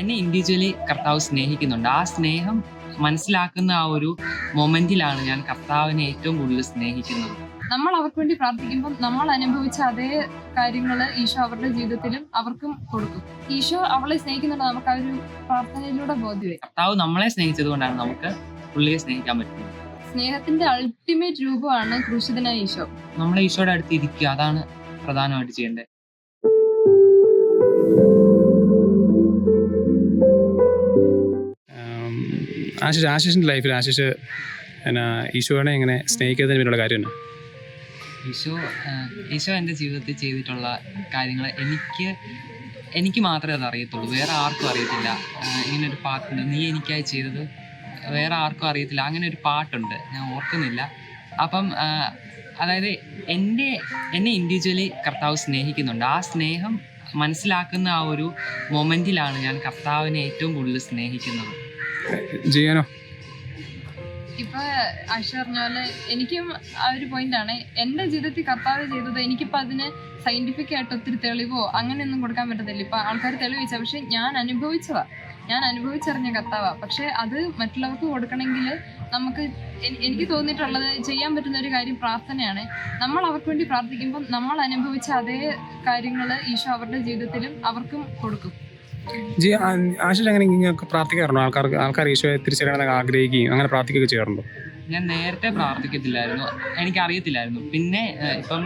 എന്നെ ഇൻഡിവിജ്വലി കർത്താവ് സ്നേഹിക്കുന്നുണ്ട്. ആ സ്നേഹം മനസ്സിലാക്കുന്ന ആ ഒരു മൊമെന്റിലാണ് ഞാൻ കർത്താവിനെ ഏറ്റവും കൂടുതൽ സ്നേഹിക്കുന്നത്. നമ്മൾ അവർക്ക് വേണ്ടി പ്രാർത്ഥിക്കുമ്പോൾ നമ്മൾ അനുഭവിച്ച അതേ കാര്യങ്ങൾ ഈശോ അവരുടെ ജീവിതത്തിലും അവർക്കും കൊടുക്കും. ഈശോ അവളെ സ്നേഹിക്കുന്നുണ്ട്. നമുക്ക് ആ ഒരു പ്രാർത്ഥനയിലൂടെ ബോധ്യമായി. കർത്താവ് നമ്മളെ സ്നേഹിച്ചത് കൊണ്ടാണ് നമുക്ക് പുള്ളിയെ സ്നേഹിക്കാൻ പറ്റുന്നത്. സ്നേഹത്തിന്റെ അൾട്ടിമേറ്റ് രൂപമാണ് ക്രൂശിതനായ ഈശോ. നമ്മളെ ഈശോയുടെ അടുത്ത് ഇരിക്കുക. അതാണ് പ്രധാനമായിട്ട് ചെയ്യേണ്ടത്. ആശിഷ് ആശിഷിന്റെ ലൈഫിൽ ആശിഷ് എന്നാ ഈശോനെ എങ്ങനെ സ്നേഹിക്കുന്നതിന് പിന്നിലുള്ള കാര്യം എന്നാ? ഈശോ ഈശോ എന്റെ ജീവിതത്തിൽ ചെയ്തിട്ടുള്ള കാര്യങ്ങൾ എനിക്ക് എനിക്ക് മാത്രമേ അത് അറിയത്തുള്ളൂ. വേറെ ആർക്കും അറിയത്തില്ല. ഇങ്ങനെ ഒരു പാട്ടുണ്ട്. നീ എനിക്കായി ചെയ്തത് വേറെ ആർക്കും അറിയത്തില്ല. അങ്ങനെ ഒരു പാട്ടുണ്ട്. ഞാൻ ഓർക്കുന്നില്ല. അപ്പം അതായത് എന്റെ എന്നെ ഇൻഡിവിജ്വലി കർത്താവ് സ്നേഹിക്കുന്നുണ്ട്. ആ സ്നേഹം മനസ്സിലാക്കുന്ന ആ ഒരു മൊമെന്റിലാണ് ഞാൻ കർത്താവിനെ ഏറ്റവും കൂടുതൽ സ്നേഹിക്കുന്നത്. ജിയാനോ ഇപ്പൊ ആശ പറഞ്ഞ എനിക്കും ആ ഒരു പോയിന്റ് ആണ്. എന്റെ ജീവിതത്തിൽ കർത്താവ് ചെയ്തത് എനിക്കിപ്പോ അതിന് സയന്റിഫിക് ആയിട്ട് ഒത്തിരി തെളിവോ അങ്ങനെയൊന്നും കൊടുക്കാൻ പറ്റത്തില്ല. ഇപ്പൊ ആൾക്കാർ തെളിവിച്ച. പക്ഷെ ഞാൻ അനുഭവിച്ചതാ. ഞാൻ അനുഭവിച്ചറിഞ്ഞ കർത്താവാ. പക്ഷെ അത് മറ്റുള്ളവർക്ക് കൊടുക്കണമെങ്കിൽ നമുക്ക് എനിക്ക് തോന്നിയിട്ടുള്ളത് ചെയ്യാൻ പറ്റുന്ന ഒരു കാര്യം പ്രാർത്ഥനയാണ്. നമ്മൾ അവർക്ക് വേണ്ടി പ്രാർത്ഥിക്കുമ്പോൾ നമ്മൾ അനുഭവിച്ച അതേ കാര്യങ്ങൾ ഈശോ അവരുടെ ജീവിതത്തിലും അവർക്കും കൊടുക്കും. ജി ആശിഷ് അങ്ങനെ ഇങ്ങനെയൊക്കെ പ്രാർത്ഥിക്കാറുണ്ടോ? ആൾക്കാർക്ക് ആൾക്കാർ ഈശോയെ തിരിച്ചറിയണമെന്ന് ആഗ്രഹിക്കുകയും അങ്ങനെ പ്രാർത്ഥിക്കുകയൊക്കെ ചെയ്യാറുണ്ടോ? ഞാൻ നേരത്തെ പ്രാർത്ഥിക്കത്തില്ലായിരുന്നു. എനിക്കറിയത്തില്ലായിരുന്നു. പിന്നെ ഇപ്പം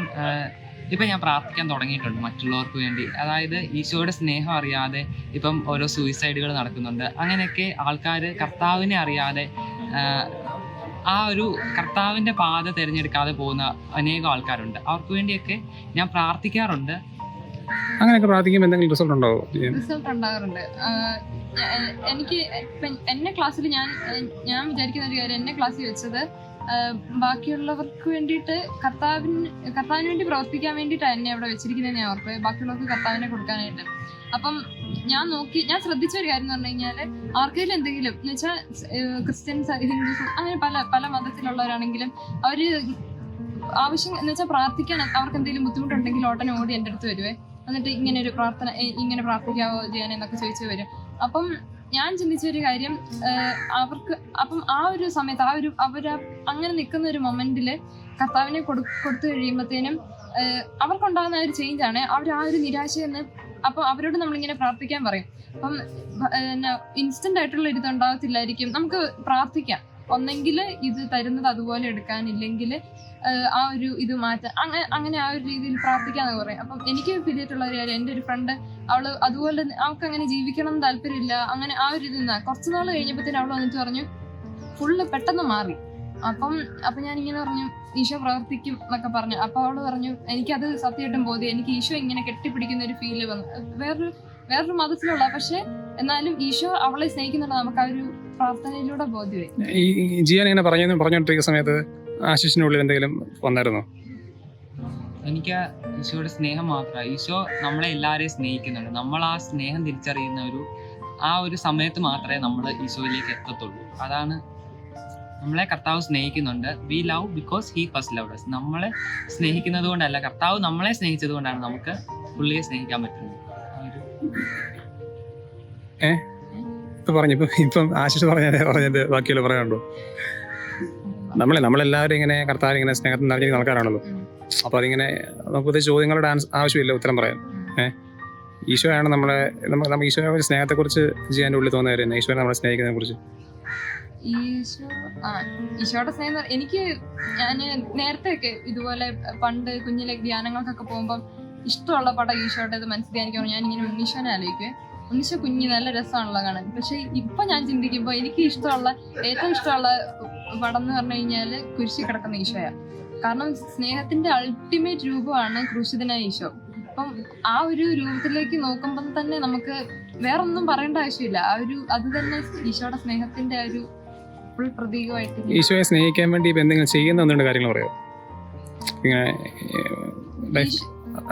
ഇപ്പം ഞാൻ പ്രാർത്ഥിക്കാൻ തുടങ്ങിയിട്ടുണ്ട് മറ്റുള്ളവർക്ക് വേണ്ടി. അതായത് ഈശോയുടെ സ്നേഹം അറിയാതെ ഇപ്പം ഓരോ സൂയിസൈഡുകൾ നടക്കുന്നുണ്ട്. അങ്ങനെയൊക്കെ ആൾക്കാർ കർത്താവിനെ അറിയാതെ ആ ഒരു കർത്താവിന്റെ പാത തിരഞ്ഞെടുക്കാതെ പോകുന്ന അനേകം ആൾക്കാരുണ്ട്. അവർക്ക് വേണ്ടിയൊക്കെ ഞാൻ പ്രാർത്ഥിക്കാറുണ്ട്. അങ്ങനെയൊക്കെ പ്രാർത്ഥിക്കുമ്പോൾ എന്തെങ്കിലും റിസൾട്ട് ഉണ്ടോ? റിസൾട്ട് ഉണ്ടാകാറുണ്ട്. എനിക്ക് എന്നെ ക്ലാസ്സിൽ ഞാൻ ഞാൻ വിചാരിക്കുന്ന ഒരു കാര്യം എന്നെ ക്ലാസ്സിൽ വെച്ചത് ബാക്കിയുള്ളവർക്ക് വേണ്ടിയിട്ട് കർത്താവിന് കർത്താവിന് വേണ്ടി പ്രവർത്തിക്കാൻ വേണ്ടിയിട്ടാണ് എന്നെ അവിടെ വെച്ചിരിക്കുന്നത് ഞാൻ ഓർപ്പ് ബാക്കിയുള്ളവർക്ക് കർത്താവിനെ കൊടുക്കാനായിട്ട്. അപ്പം ഞാൻ നോക്കി ഞാൻ ശ്രദ്ധിച്ച ഒരു കാര്യം എന്ന് പറഞ്ഞു കഴിഞ്ഞാൽ ആർക്കെങ്കിലും എന്തെങ്കിലും എന്ന് വെച്ചാൽ ക്രിസ്ത്യൻസ് ഹിന്ദുസ് അങ്ങനെ പല പല മതത്തിലുള്ളവരാണെങ്കിലും അവർ ആവശ്യം എന്ന് വെച്ചാൽ പ്രാർത്ഥിക്കാൻ അവർക്ക് എന്തെങ്കിലും ബുദ്ധിമുട്ടുണ്ടെങ്കിൽ ഉടനെ ഓടി എന്റെ അടുത്ത് വരുവേ. എന്നിട്ട് ഇങ്ങനെ ഒരു പ്രാർത്ഥന ഇങ്ങനെ പ്രാർത്ഥിക്കാവോ ചെയ്യാനെന്നൊക്കെ ചോദിച്ചു വരും. അപ്പം ഞാൻ ചിന്തിച്ച ഒരു കാര്യം അവർക്ക് അപ്പം ആ ഒരു സമയത്ത് ആ ഒരു അവർ അങ്ങനെ നിൽക്കുന്ന ഒരു മൊമെന്റിൽ കർത്താവിനെ കൊടു കൊടുത്തു കഴിയുമ്പോഴത്തേനും അവർക്കുണ്ടാകുന്ന ഒരു ചേഞ്ച് ആണ് അവർ ആ ഒരു നിരാശയെന്ന് അപ്പൊ അവരോട് നമ്മളിങ്ങനെ പ്രാർത്ഥിക്കാൻ പറയും. അപ്പം ഇൻസ്റ്റന്റ് ആയിട്ടുള്ള ഒരു ഇതുണ്ടാകത്തില്ലായിരിക്കും നമുക്ക് പ്രാർത്ഥിക്കാം. ഒന്നെങ്കിൽ ഇത് തരുന്നത് അതുപോലെ എടുക്കാൻ എടുക്കാനില്ലെങ്കിൽ ആ ഒരു ഇത് മാറ്റാൻ അങ്ങനെ അങ്ങനെ ആ ഒരു രീതിയിൽ പ്രാർത്ഥിക്കാന്ന് പറയും. അപ്പം എനിക്ക് ഫീൽ ഒരു കാര്യം എന്റെ ഒരു ഫ്രണ്ട് അവൾ അതുപോലെ അവൾക്ക് അങ്ങനെ ജീവിക്കണം താല്പര്യമില്ല അങ്ങനെ ആ ഒരു ഇതിൽ കുറച്ച് നാൾ കഴിഞ്ഞപ്പോഴത്തേനും അവൾ വന്നിട്ട് പറഞ്ഞു ഫുള്ള് പെട്ടെന്ന് മാറി. അപ്പം അപ്പൊ ഞാൻ ഇങ്ങനെ പറഞ്ഞു ഈശോ പ്രവർത്തിക്കും എന്നൊക്കെ പറഞ്ഞു. അപ്പൊ അവൾ പറഞ്ഞു എനിക്കത് സത്യമായിട്ടും ബോധ്യം എനിക്ക് ഈശോ ഇങ്ങനെ കെട്ടിപ്പിടിക്കുന്ന ഒരു ഫീൽ വന്നു വേറൊരു വേറൊരു മതത്തിലുള്ള പക്ഷെ എന്നാലും ഈശോ അവളെ സ്നേഹിക്കുന്നുണ്ട് നമുക്ക് ആ ഒരു പ്രാർത്ഥനയിലൂടെ ബോധ്യമായി ഈ ജിയാൻ ഇങ്ങനെ പറഞ്ഞു പറഞ്ഞുകൊണ്ടിരിക്കുന്ന സമയത്ത് ആശിഷിനുള്ളിൽ ഉള്ളിൽ എന്തെങ്കിലും വന്നായിരുന്നോ? എനിക്ക് ഈശോയുടെ സ്നേഹം മാത്രമാണ് ഈശോ നമ്മളെ എല്ലാവരെയും സ്നേഹിക്കുന്നുണ്ട്. നമ്മൾ ആ സ്നേഹം തിരിച്ചറിയുന്ന ഒരു ആ ഒരു സമയത്ത് മാത്രമേ നമ്മൾ ഈശോയിലേക്ക് എത്തത്തുള്ളൂ. അതാണ് നമ്മളെ കർത്താവ് സ്നേഹിക്കുന്നുണ്ട്. We love because he first love does നമ്മളെ സ്നേഹിക്കുന്നത് കൊണ്ടല്ല കർത്താവ് നമ്മളെ സ്നേഹിച്ചത് കൊണ്ടാണ് നമുക്ക് പുള്ളിയെ സ്നേഹിക്കാൻ പറ്റുന്നത്. ഒരു ഇപ്പൊ പറഞ്ഞു ഇപ്പം ഇപ്പം ആശിഷ് പറഞ്ഞത് പറഞ്ഞത് ബാക്കിയുള്ള പറയാനുണ്ടോ നമ്മളെ നമ്മളെല്ലാവരും ഇങ്ങനെ കർത്താവ് ഇങ്ങനെ സ്നേഹത്തിൽ നിറഞ്ഞിരിക്കുന്ന ആൾക്കാരാണല്ലോ. അപ്പോൾ അതിങ്ങനെ നമുക്ക് ചോദ്യങ്ങളുടെ ആവശ്യമില്ല ഉത്തരം പറയാൻ. ഏഹ് ഈശോയാണ് നമ്മളെ നമ്മൾ നമ്മൾ ഈശോയെ സ്നേഹത്തെക്കുറിച്ച് ചെയ്യാന്റെ ഉള്ളിൽ തോന്നുന്ന തന്നെ ഈശോയെ നമ്മളെ സ്നേഹിക്കുന്നതിനെ കുറിച്ച് ഈശോയുടെ സ്നേഹം എനിക്ക് ഞാൻ നേരത്തെ ഒക്കെ ഇതുപോലെ പണ്ട് കുഞ്ഞിലെ ധ്യാനങ്ങൾക്കൊക്കെ പോകുമ്പോൾ ഇഷ്ടമുള്ള പടം ഈശോയുടേത് മനസ്സിലാക്കാൻ ഞാൻ ഇങ്ങനെ ഉണ്ണീശോനെ ആലോചിക്കുവേ. ഉണ്ണീശോ കുഞ്ഞി നല്ല രസമാണല്ലോ കാണാൻ. പക്ഷെ ഇപ്പൊ ഞാൻ ചിന്തിക്കുമ്പോ എനിക്ക് ഇഷ്ടമുള്ള ഏറ്റവും ഇഷ്ടമുള്ള പടം എന്ന് പറഞ്ഞു കഴിഞ്ഞാൽ കുരിശി കിടക്കുന്ന ഈശോയ. കാരണം സ്നേഹത്തിന്റെ അൾട്ടിമേറ്റ് രൂപമാണ് ക്രൂശിതനായ ഈശോ. അപ്പം ആ ഒരു രൂപത്തിലേക്ക് നോക്കുമ്പോൾ തന്നെ നമുക്ക് വേറൊന്നും പറയേണ്ട ആവശ്യമില്ല. ആ ഒരു അത് തന്നെ ഈശോയുടെ സ്നേഹത്തിന്റെ ഒരു ഫുൾ പ്രതീകമായിട്ട് ഈശോയെ സ്നേഹിക്കാൻ വേണ്ടി ഇപ്പൊ എന്തെങ്കിലും ചെയ്യുന്ന ഒന്നുണ്ട് കാര്യങ്ങൾ പറയാം ഇങ്ങനെ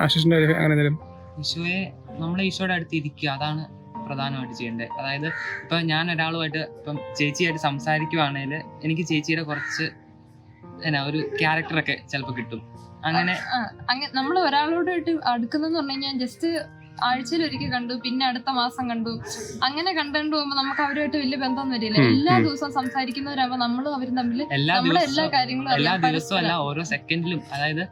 ആശിഷിന്റെ അങ്ങനെ എന്തെങ്കിലും? ഈശോയെ നമ്മളെ ഈശോയുടെ അടുത്ത് ഇരിക്കുക. അതാണ് പ്രധാനമായിട്ട് ചെയ്യേണ്ടത്. അതായത് ഇപ്പൊ ഞാൻ ഒരാളുമായിട്ട് ഇപ്പം ചേച്ചിയായിട്ട് സംസാരിക്കുവാണെങ്കിൽ എനിക്ക് ചേച്ചിയുടെ കുറച്ച് എന്നാ ഒരു ക്യാരക്ടറൊക്കെ ചിലപ്പോൾ കിട്ടും. അങ്ങനെ അങ്ങ നമ്മൾ ഒരാളോടായിട്ട് അടുക്കുന്നെന്ന് പറഞ്ഞു കഴിഞ്ഞാൽ ജസ്റ്റ് ആഴ്ചയിൽ ഒരിക്കൽ കണ്ടു പിന്നെ അടുത്ത മാസം കണ്ടു. അങ്ങനെ കണ്ടുകൊണ്ട് പോകുമ്പോൾ നമുക്ക് അവരുമായിട്ട് വലിയ ബന്ധം വരില്ല. എല്ലാ ദിവസവും സംസാരിക്കുന്നവരാകുമ്പോൾ നമ്മളും അവരും തമ്മിൽ എല്ലാ എല്ലാ കാര്യങ്ങളും എല്ലാ. ദിവസവും അല്ല ഓരോ സെക്കൻഡിലും അതായത്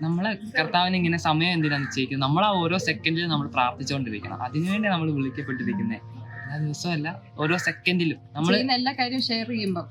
നമ്മളെ കർത്താവിന് ഇങ്ങനെ സമയം എന്തിനാന്ന് നിശ്ചയിക്കുന്നത്? നമ്മൾ ആ ഓരോ സെക്കൻഡിലും നമ്മൾ പ്രാർത്ഥിച്ചുകൊണ്ടിരിക്കണം. അതിനുവേണ്ടി നമ്മൾ വിളിക്കപ്പെട്ടിരിക്കുന്നത് എല്ലാ ദിവസവും അല്ല ഓരോ സെക്കൻഡിലും നമ്മൾ എല്ലാ കാര്യവും ഷെയർ ചെയ്യുമ്പോൾ